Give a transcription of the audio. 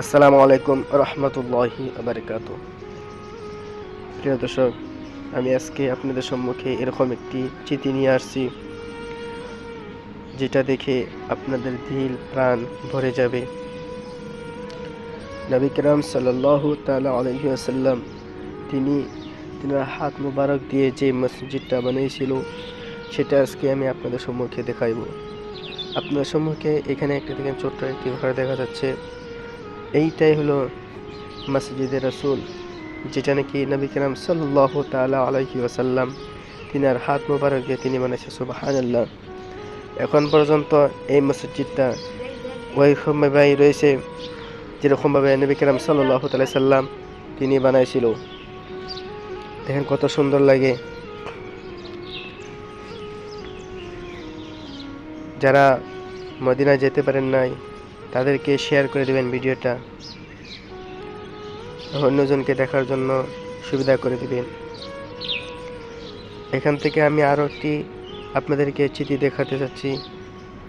আসসালামু আলাইকুম রহমতুল্লাহি আবরকাত প্রিয় দর্শক, আমি আজকে আপনাদের সম্মুখে এরকম একটি চিঠি নিয়ে আসছি, যেটা দেখে আপনাদের দিল প্রাণ ভরে যাবে। নবী কিরাম সাল্লাহ তালা আলহি আসাল্লাম তিনি তিনার হাত মুবারক দিয়ে যে মসজিদটা বানিয়েছিল, সেটা আজকে আমি আপনাদের সম্মুখে দেখাইব। আপনাদের সম্মুখে এখানে একটা দেখেন ছোট্ট একটি ঘর দেখা যাচ্ছে। এইটাই হলো মসজিদে রসুল, যেটা নাকি নবী কিরাম সাল্লাহ তালা আলাইহি ওয়াসাল্লাম তিনার হাত মোবারক দিয়ে তিনি বানাইছে সুবাহান আল্লাহ এখন পর্যন্ত এই মসজিদটা ওইরকমভাবেই রয়েছে, যেরকমভাবে নবী কিরাম সাল্লাহ তালাই সাল্লাম তিনি বানাইছিল। দেখেন কত সুন্দর লাগে। যারা মদিনা যেতে পারেন নাই, তাদেরকে শেয়ার করে দেবেন ভিডিওটা। অন্যজনকে দেখার জন্য সুবিধা করে দিবেন। এখান থেকে আমি আরও একটি আপনাদেরকে চিঠি দেখাতে চাচ্ছি